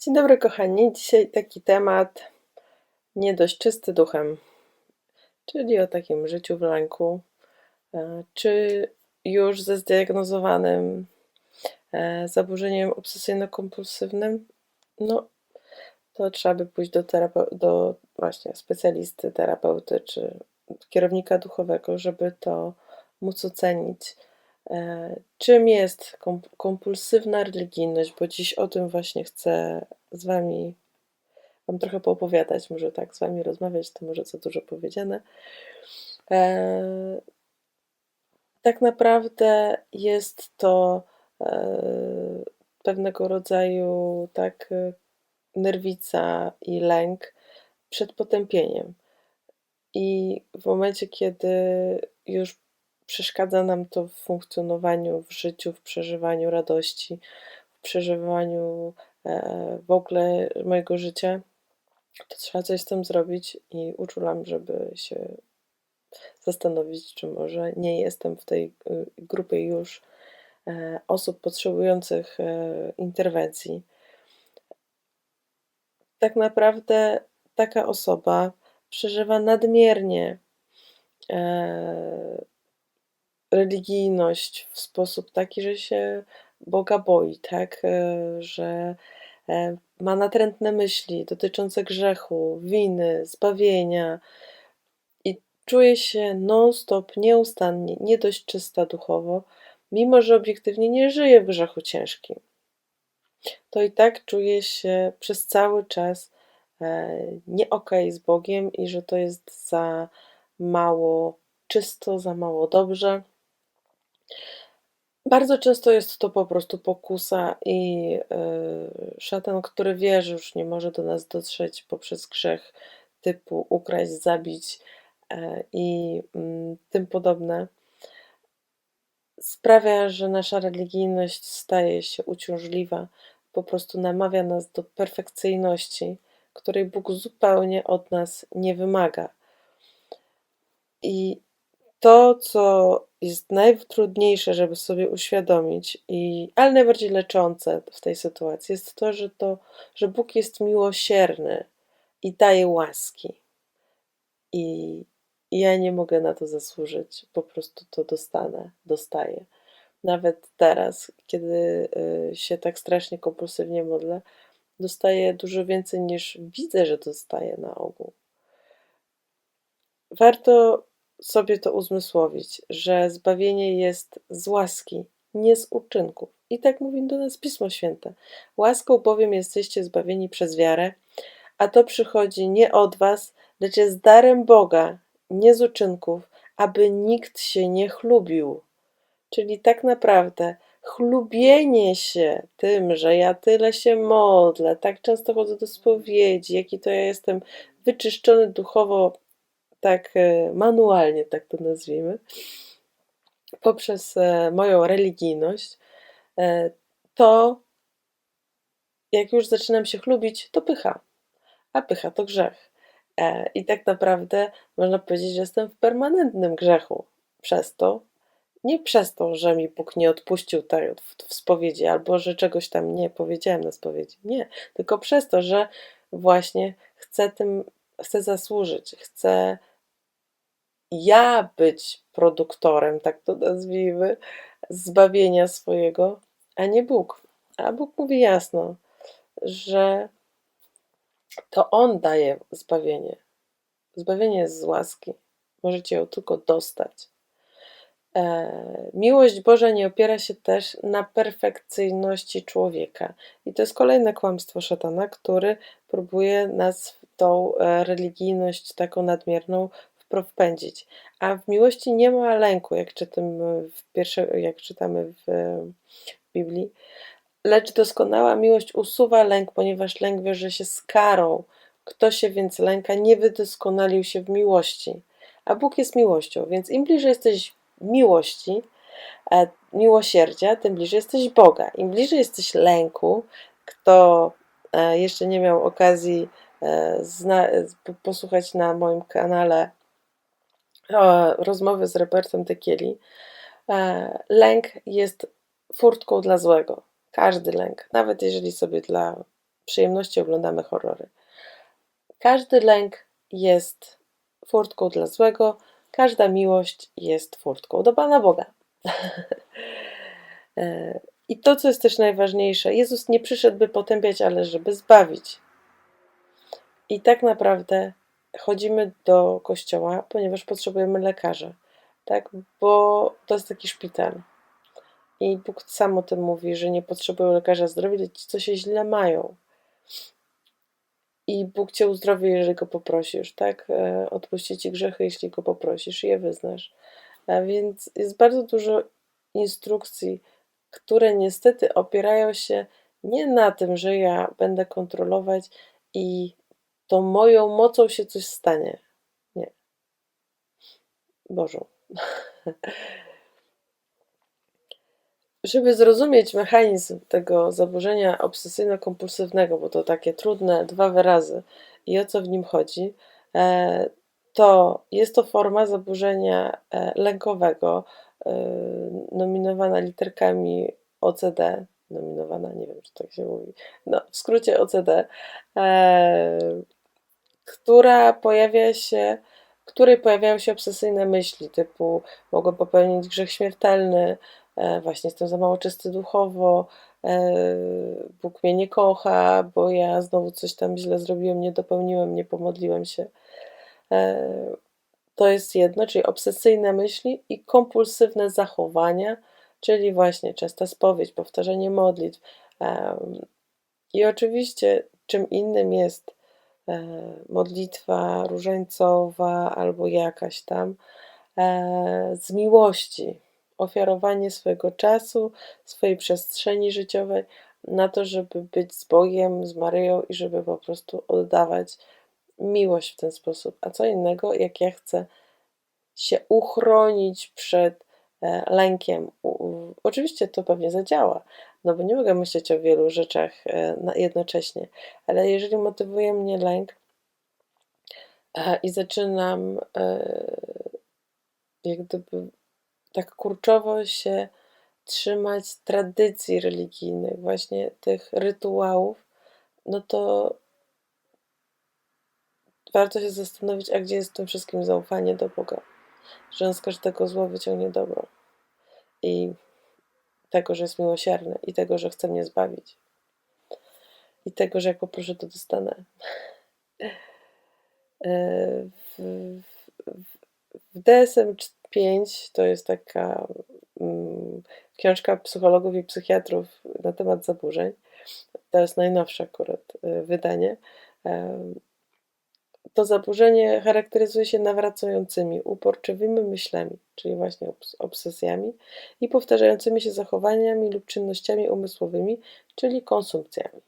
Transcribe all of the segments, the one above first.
Dzień dobry, kochani. Dzisiaj taki temat nie dość czysty duchem, czyli o takim życiu w lęku, e, czy już ze zdiagnozowanym e, zaburzeniem obsesyjno-kompulsywnym. No, to trzeba by pójść do, do właśnie specjalisty, terapeuty czy kierownika duchowego, żeby to móc ocenić. E, czym jest kom- kompulsywna religijność? Bo dziś o tym właśnie chcę z Wami Wam trochę poopowiadać, może tak z Wami rozmawiać, to może za dużo powiedziane. E, tak naprawdę jest to e, pewnego rodzaju tak nerwica i lęk przed potępieniem. I w momencie, kiedy już przeszkadza nam to w funkcjonowaniu, w życiu, w przeżywaniu radości, w przeżywaniu e, w ogóle mojego życia, to trzeba coś z tym zrobić i uczulam, żeby się zastanowić, czy może nie jestem w tej y, grupie już e, osób potrzebujących e, interwencji. Tak naprawdę taka osoba przeżywa nadmiernie religijność w sposób taki, że się Boga boi, tak? Że ma natrętne myśli dotyczące grzechu, winy, zbawienia i czuje się non-stop, nieustannie, nie dość czysta duchowo, mimo że obiektywnie nie żyje w grzechu ciężkim. To i tak czuje się przez cały czas e, nie okej z Bogiem i że to jest za mało czysto, za mało dobrze. Bardzo często jest to po prostu pokusa i yy, szatan, który wie, że już nie może do nas dotrzeć poprzez grzech typu ukraść, zabić yy, i yy, tym podobne, sprawia, że nasza religijność staje się uciążliwa, po prostu namawia nas do perfekcyjności, której Bóg zupełnie od nas nie wymaga. I to, co jest najtrudniejsze, żeby sobie uświadomić, i, ale najbardziej leczące w tej sytuacji, jest to, że, to, że Bóg jest miłosierny i daje łaski. I, I ja nie mogę na to zasłużyć, po prostu to dostanę, dostaję. Nawet teraz, kiedy y, się tak strasznie kompulsywnie modlę, dostaję dużo więcej niż widzę, że dostaję na ogół. Warto sobie to uzmysłowić, że zbawienie jest z łaski, nie z uczynków. I tak mówi do nas Pismo Święte. Łaską bowiem jesteście zbawieni przez wiarę, a to przychodzi nie od was, lecz jest darem Boga, nie z uczynków, aby nikt się nie chlubił. Czyli tak naprawdę chlubienie się tym, że ja tyle się modlę, tak często chodzę do spowiedzi, jaki to ja jestem wyczyszczony duchowo tak e, manualnie, tak to nazwijmy, poprzez e, moją religijność, e, to jak już zaczynam się chlubić, to pycha. A pycha to grzech. I tak naprawdę można powiedzieć, że jestem w permanentnym grzechu przez to, nie przez to, że mi Bóg nie odpuścił tak w spowiedzi, albo że czegoś tam nie powiedziałem na spowiedzi. Nie, tylko przez to, że właśnie chcę tym, chcę zasłużyć, chcę ja być produktorem, tak to nazwijmy, zbawienia swojego, a nie Bóg. A Bóg mówi jasno, że to On daje zbawienie. Zbawienie jest z łaski. Możecie ją tylko dostać. E, miłość Boża nie opiera się też na perfekcyjności człowieka. I to jest kolejne kłamstwo szatana, który próbuje nas w tą e, religijność taką nadmierną wpędzić. A w miłości nie ma lęku, jak, czytamy w pierwsze, jak czytamy w Biblii. Lecz doskonała miłość usuwa lęk, ponieważ lęk wiąże się z karą. Kto się więc lęka, nie wydoskonalił się w miłości. A Bóg jest miłością, więc im bliżej jesteś miłości, e, miłosierdzia, tym bliżej jesteś Boga. Im bliżej jesteś lęku, kto e, jeszcze nie miał okazji e, posłuchać na moim kanale rozmowy z Robertem Tekieli, e, lęk jest furtką dla złego. Każdy lęk, nawet jeżeli sobie dla przyjemności oglądamy horrory. Każdy lęk jest furtką dla złego, każda miłość jest furtką do Pana Boga. E, I to, co jest też najważniejsze, Jezus nie przyszedł, by potępiać, ale żeby zbawić. I tak naprawdę chodzimy do kościoła, ponieważ potrzebujemy lekarza, tak? Bo to jest taki szpital. I Bóg sam o tym mówi, że nie potrzebują lekarza zdrowia, ci, co się źle mają. I Bóg cię uzdrowi, jeżeli go poprosisz, tak? E, odpuści ci grzechy, jeśli go poprosisz i je wyznasz. A więc jest bardzo dużo instrukcji, które niestety opierają się nie na tym, że ja będę kontrolować i to moją mocą się coś stanie. Nie. Bożą. Żeby zrozumieć mechanizm tego zaburzenia obsesyjno-kompulsywnego, bo to takie trudne dwa wyrazy i o co w nim chodzi, e, to jest to forma zaburzenia e, lękowego, e, nominowana literkami OCD, nominowana, nie wiem, czy tak się mówi, no w skrócie OCD, która pojawia się, w której pojawiają się obsesyjne myśli, typu mogę popełnić grzech śmiertelny, E, właśnie jestem za mało czysty duchowo, e, Bóg mnie nie kocha, bo ja znowu coś tam źle zrobiłem, nie dopełniłem, nie pomodliłem się. E, to jest jedno, czyli obsesyjne myśli i kompulsywne zachowania, czyli właśnie częsta spowiedź, powtarzanie modlitw. I oczywiście czym innym jest modlitwa różańcowa albo jakaś tam z miłości, ofiarowanie swojego czasu, swojej przestrzeni życiowej na to, żeby być z Bogiem, z Maryją i żeby po prostu oddawać miłość w ten sposób. A co innego, jak ja chcę się uchronić przed e, lękiem. Oczywiście to pewnie zadziała, no bo nie mogę myśleć o wielu rzeczach e, jednocześnie, ale jeżeli motywuje mnie lęk e, i zaczynam jak gdyby tak kurczowo się trzymać tradycji religijnych, właśnie tych rytuałów, no to warto się zastanowić, a gdzie jest w tym wszystkim zaufanie do Boga, że On z każdego zła wyciągnie dobro. I tego, że jest miłosierny i tego, że chce mnie zbawić i tego, że jak poproszę, to dostanę. E, w, w, w DSM 5 to jest taka mm, książka psychologów i psychiatrów na temat zaburzeń. To jest najnowsze akurat y, wydanie. To zaburzenie charakteryzuje się nawracającymi, uporczywymi myślami, czyli właśnie obsesjami i powtarzającymi się zachowaniami lub czynnościami umysłowymi, czyli konsumpcjami.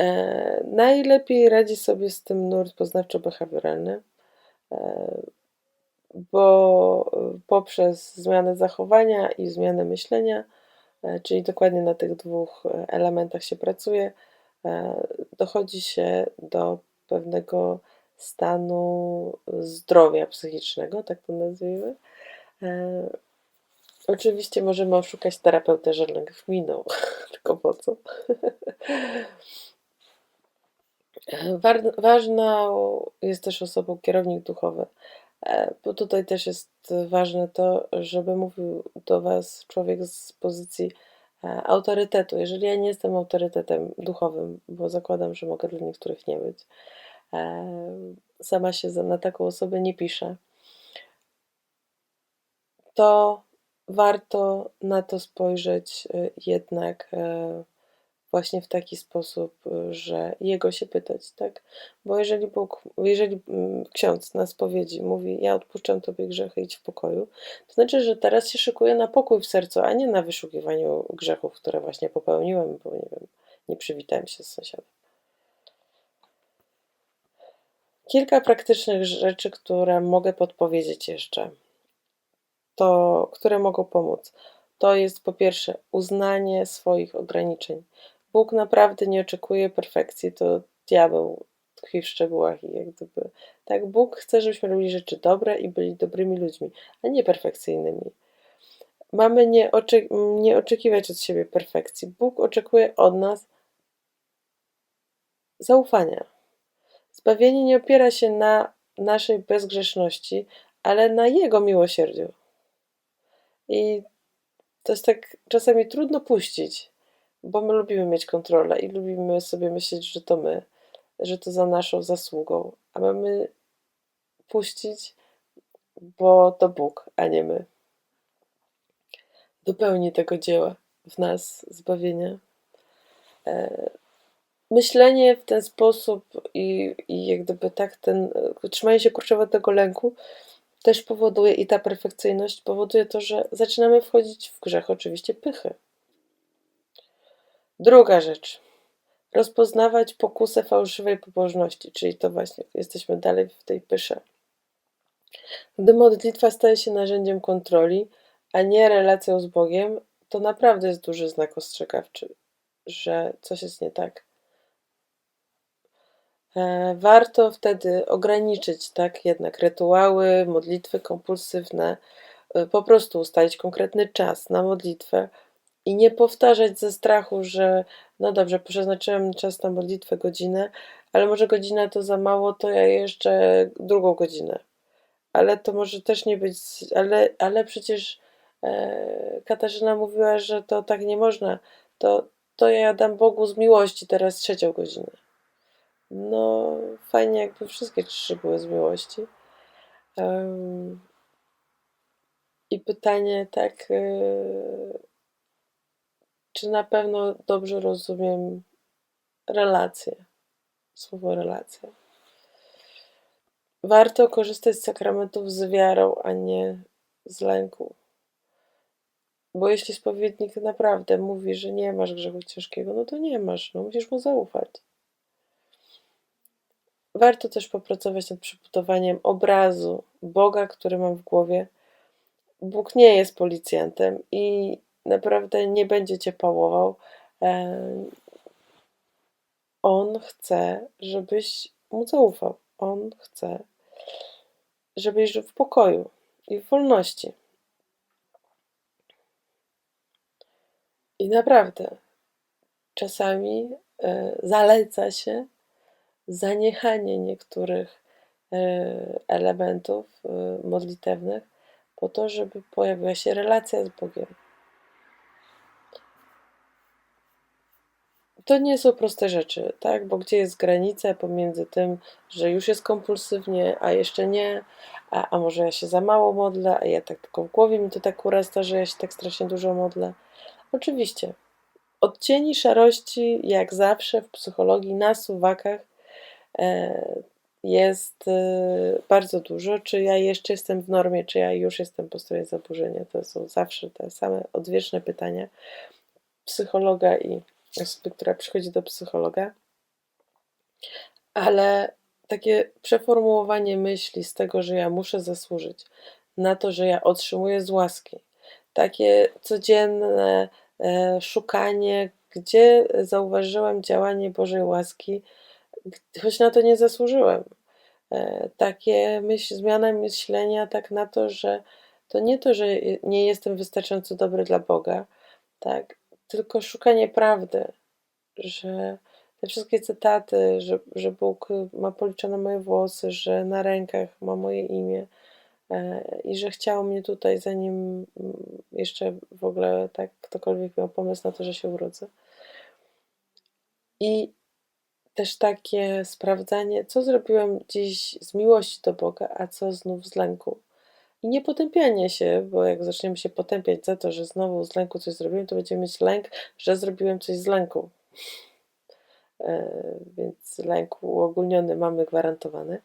E, najlepiej radzi sobie z tym nurt poznawczo-behawioralny. E, bo y, poprzez zmianę zachowania i zmianę myślenia, e, czyli dokładnie na tych dwóch e, elementach się pracuje, e, dochodzi się do pewnego stanu zdrowia psychicznego, tak to nazwijmy. Oczywiście możemy oszukać terapeutę, że lęk minął, tylko po co? Ważną jest też osobą kierownik duchowy. E, bo tutaj też jest ważne to, żeby mówił do Was człowiek z pozycji e, autorytetu. Jeżeli ja nie jestem autorytetem duchowym, bo zakładam, że mogę dla niektórych nie być, e, sama się na taką osobę nie piszę, to warto na to spojrzeć jednak właśnie w taki sposób, y, że Jego się pytać, tak? Bo jeżeli Bóg, jeżeli mm, ksiądz na spowiedzi mówi, ja odpuszczam Tobie grzechy, idź w pokoju, to znaczy, że teraz się szykuję na pokój w sercu, a nie na wyszukiwaniu grzechów, które właśnie popełniłem, bo nie wiem, nie przywitałem się z sąsiadem. Kilka praktycznych rzeczy, które mogę podpowiedzieć jeszcze, to które mogą pomóc. To jest po pierwsze uznanie swoich ograniczeń. Bóg naprawdę nie oczekuje perfekcji, to diabeł tkwi w szczegółach i jak gdyby. Tak, Bóg chce, żebyśmy robili rzeczy dobre i byli dobrymi ludźmi, a nie perfekcyjnymi. Mamy nie, oczek nie oczekiwać od siebie perfekcji. Bóg oczekuje od nas zaufania. Zbawienie nie opiera się na naszej bezgrzeszności, ale na Jego miłosierdziu. I to jest tak czasami trudno puścić, bo my lubimy mieć kontrolę i lubimy sobie myśleć, że to my, że to za naszą zasługą, a mamy puścić, bo to Bóg, a nie my. Dopełni tego dzieła w nas zbawienia. E, myślenie w ten sposób i, i jak gdyby tak ten, trzymanie się kurczowatego lęku też powoduje i ta perfekcyjność powoduje to, że zaczynamy wchodzić w grzech oczywiście pychy. Druga rzecz. Rozpoznawać pokusę fałszywej pobożności, czyli to właśnie jesteśmy dalej w tej pysze. Gdy modlitwa staje się narzędziem kontroli, a nie relacją z Bogiem, to naprawdę jest duży znak ostrzegawczy, że coś jest nie tak. E, warto wtedy ograniczyć tak jednak rytuały, modlitwy kompulsywne, e, po prostu ustalić konkretny czas na modlitwę i nie powtarzać ze strachu, że no dobrze, przeznaczyłem czas na modlitwę godzinę, ale może godzina to za mało, to ja jeszcze drugą godzinę. Ale to może też nie być, ale, ale przecież e, Katarzyna mówiła, że to tak nie można. To, to ja dam Bogu z miłości teraz trzecią godzinę. No, fajnie, jakby wszystkie trzy były z miłości. Um, I pytanie, tak, yy, czy na pewno dobrze rozumiem relacje, słowo relacja. Warto korzystać z sakramentów z wiarą, a nie z lęku. Bo jeśli spowiednik naprawdę mówi, że nie masz grzechu ciężkiego, no to nie masz, no musisz mu zaufać. Warto też popracować nad przybudowaniem obrazu Boga, który mam w głowie. Bóg nie jest policjantem i naprawdę nie będzie cię pałował. On chce, żebyś mu zaufał. On chce, żebyś żył w pokoju i w wolności. I naprawdę, czasami e, zaleca się zaniechanie niektórych e, elementów e, modlitewnych po to, żeby pojawiła się relacja z Bogiem. To nie są proste rzeczy, tak? Bo gdzie jest granica pomiędzy tym, że już jest kompulsywnie, a jeszcze nie, a, a może ja się za mało modlę, a ja tak tylko w głowie mi to tak urasta, że ja się tak strasznie dużo modlę. Oczywiście, odcieni szarości, jak zawsze w psychologii, na suwakach E, jest e, bardzo dużo. Czy ja jeszcze jestem w normie, czy ja już jestem po stronie zaburzenia? To są zawsze te same odwieczne pytania psychologa i osoby, która przychodzi do psychologa. Ale takie przeformułowanie myśli z tego, że ja muszę zasłużyć na to, że ja otrzymuję z łaski, takie codzienne e, szukanie, gdzie zauważyłem działanie Bożej łaski, choć na to nie zasłużyłem. E, takie myśl, zmiana myślenia tak na to, że to nie to, że nie jestem wystarczająco dobry dla Boga, tak, tylko szukanie prawdy, że te wszystkie cytaty, że, że Bóg ma policzone moje włosy, że na rękach ma moje imię e, i że chciał mnie tutaj, zanim jeszcze w ogóle tak ktokolwiek miał pomysł na to, że się urodzę. I też takie sprawdzanie, co zrobiłem dziś z miłości do Boga, a co znów z lęku. I nie potępianie się, bo jak zaczniemy się potępiać za to, że znowu z lęku coś zrobiłem, to będziemy mieć lęk, że zrobiłem coś z lęku. E, więc lęk uogólniony mamy gwarantowany.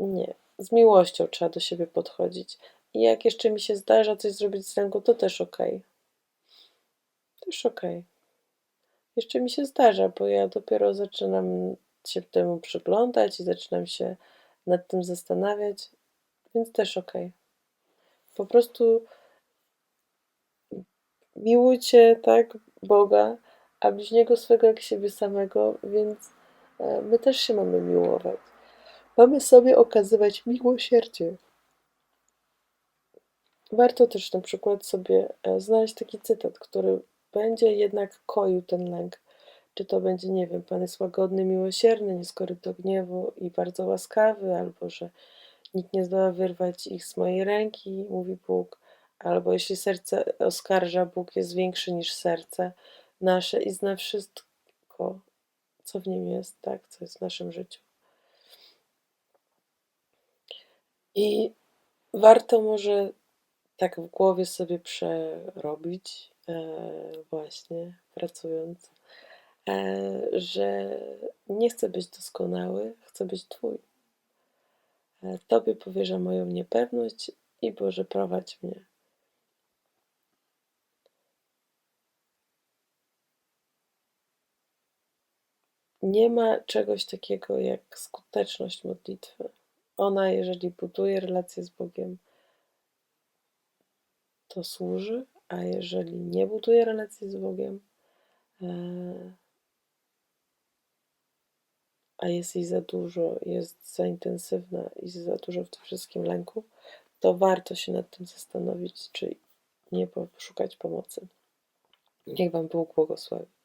Nie. Z miłością trzeba do siebie podchodzić. I jak jeszcze mi się zdarza coś zrobić z lęku, to też ok. Też ok. Jeszcze mi się zdarza, bo ja dopiero zaczynam się temu przyglądać i zaczynam się nad tym zastanawiać, więc też ok. Po prostu miłujcie tak Boga, a bliźniego swego jak siebie samego, więc e, my też się mamy miłować. Mamy sobie okazywać miłosierdzie. Warto też na przykład sobie e, znaleźć taki cytat, który będzie jednak koił ten lęk. Czy to będzie, nie wiem, Pan jest łagodny, miłosierny, nieskory do gniewu i bardzo łaskawy, albo że nikt nie zdoła wyrwać ich z mojej ręki, mówi Bóg, albo jeśli serce oskarża, Bóg jest większy niż serce nasze i zna wszystko, co w nim jest, tak, co jest w naszym życiu. I warto może tak w głowie sobie przerobić, e, właśnie pracując, e, że nie chcę być doskonały, chcę być Twój. E, Tobie powierzam moją niepewność i Boże, prowadź mnie. Nie ma czegoś takiego jak skuteczność modlitwy. Ona, jeżeli buduje relację z Bogiem, to służy, a jeżeli nie buduje relacji z Bogiem, e, a jest jej za dużo, jest za intensywna i za dużo w tym wszystkim lęku, to warto się nad tym zastanowić, czy nie poszukać pomocy. Niech Wam Bóg błogosławi.